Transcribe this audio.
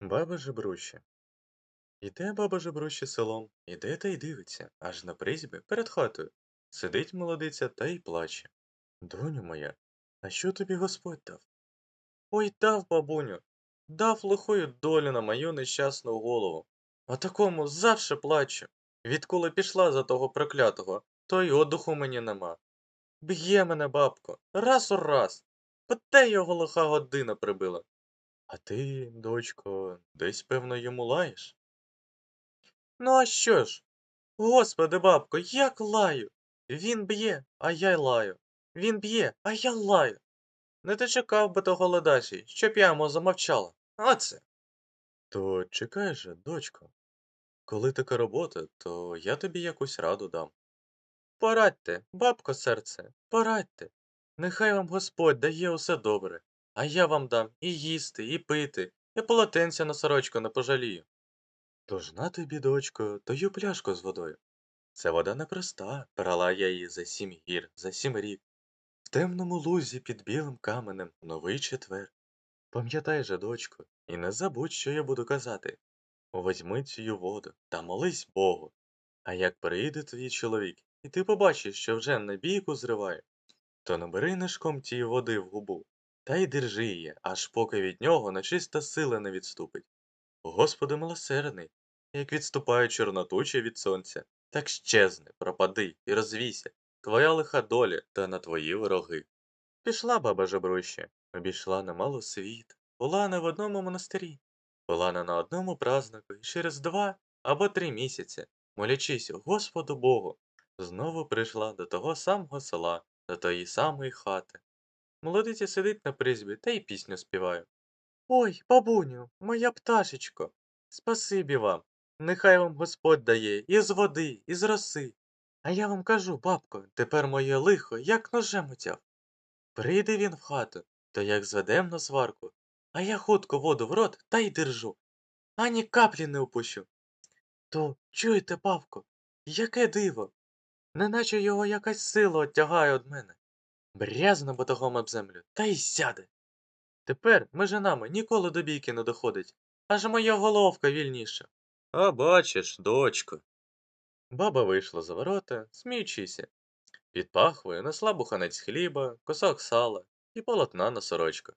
Баба жебруща. Іде баба жебруща селом, іде та й дивиться, аж на призьбі перед хатою. Сидить молодиця та й плаче. Доню моя, а що тобі Господь дав? Ой дав, бабуню, дав лихою долю на мою нещасну голову. А такому завше плачу. Відколи пішла за того проклятого, то й одуху мені нема. Б'є мене бабко, раз у раз. Поте його лиха година прибила. А ти, дочко, десь, певно, йому лаєш? Ну, а що ж? Господи, бабко, як лаю? Він б'є, а я й лаю. Він б'є, а я лаю. Не дочекав би того ледачий, щоб я йому замовчала. Оце. То чекай же, дочко. Коли така робота, то я тобі якусь раду дам. Порадьте, бабко серце, порадьте. Нехай вам Господь дає усе добре, а я вам дам і їсти, і пити, і полотенця на сорочку не пожалію. Тож на тобі, дочко, тою пляшку з водою. Це вода непроста, брала я її за сім гір, за сім рік. В темному лузі під білим каменем новий четвер. Пам'ятай же, дочко, і не забудь, що я буду казати. Возьми цю воду та молись Богу. А як прийде твій чоловік, і ти побачиш, що вже на бійку зриває, то набери нишком тієї води в губу, та й держи її, аж поки від нього нечиста сила не відступить. Господи милосердний, як відступає чорнотуча від сонця, так щезне, пропади і розвійся, твоя лиха доля та на твої вороги. Пішла баба жебруще, обійшла немало світ, була не в одному монастирі, була не на одному празнику, і через два або три місяці, молячись Господу Богу, знову прийшла до того самого села, до тої самої хати. Молодиця сидить на призбі та й пісню співає. Ой, бабуню, моя пташечко, спасибі вам. Нехай вам Господь дає і з води, і з роси. А я вам кажу, бабко, тепер моє лихо, як ножем утяв. Прийде він в хату, то як зведем на сварку, а я хутко воду в рот та й держу, ані каплі не упущу. То чуєте, бабко, яке диво, неначе його якась сила оттягає од мене. Брязно батогом об землю та й сяде. Тепер межи нами ніколи до бійки не доходить, аж моя головка вільніша. А бачиш, дочко. Баба вийшла за ворота, сміючися. Під пахвою несла буханець хліба, косок сала і полотна на сорочку.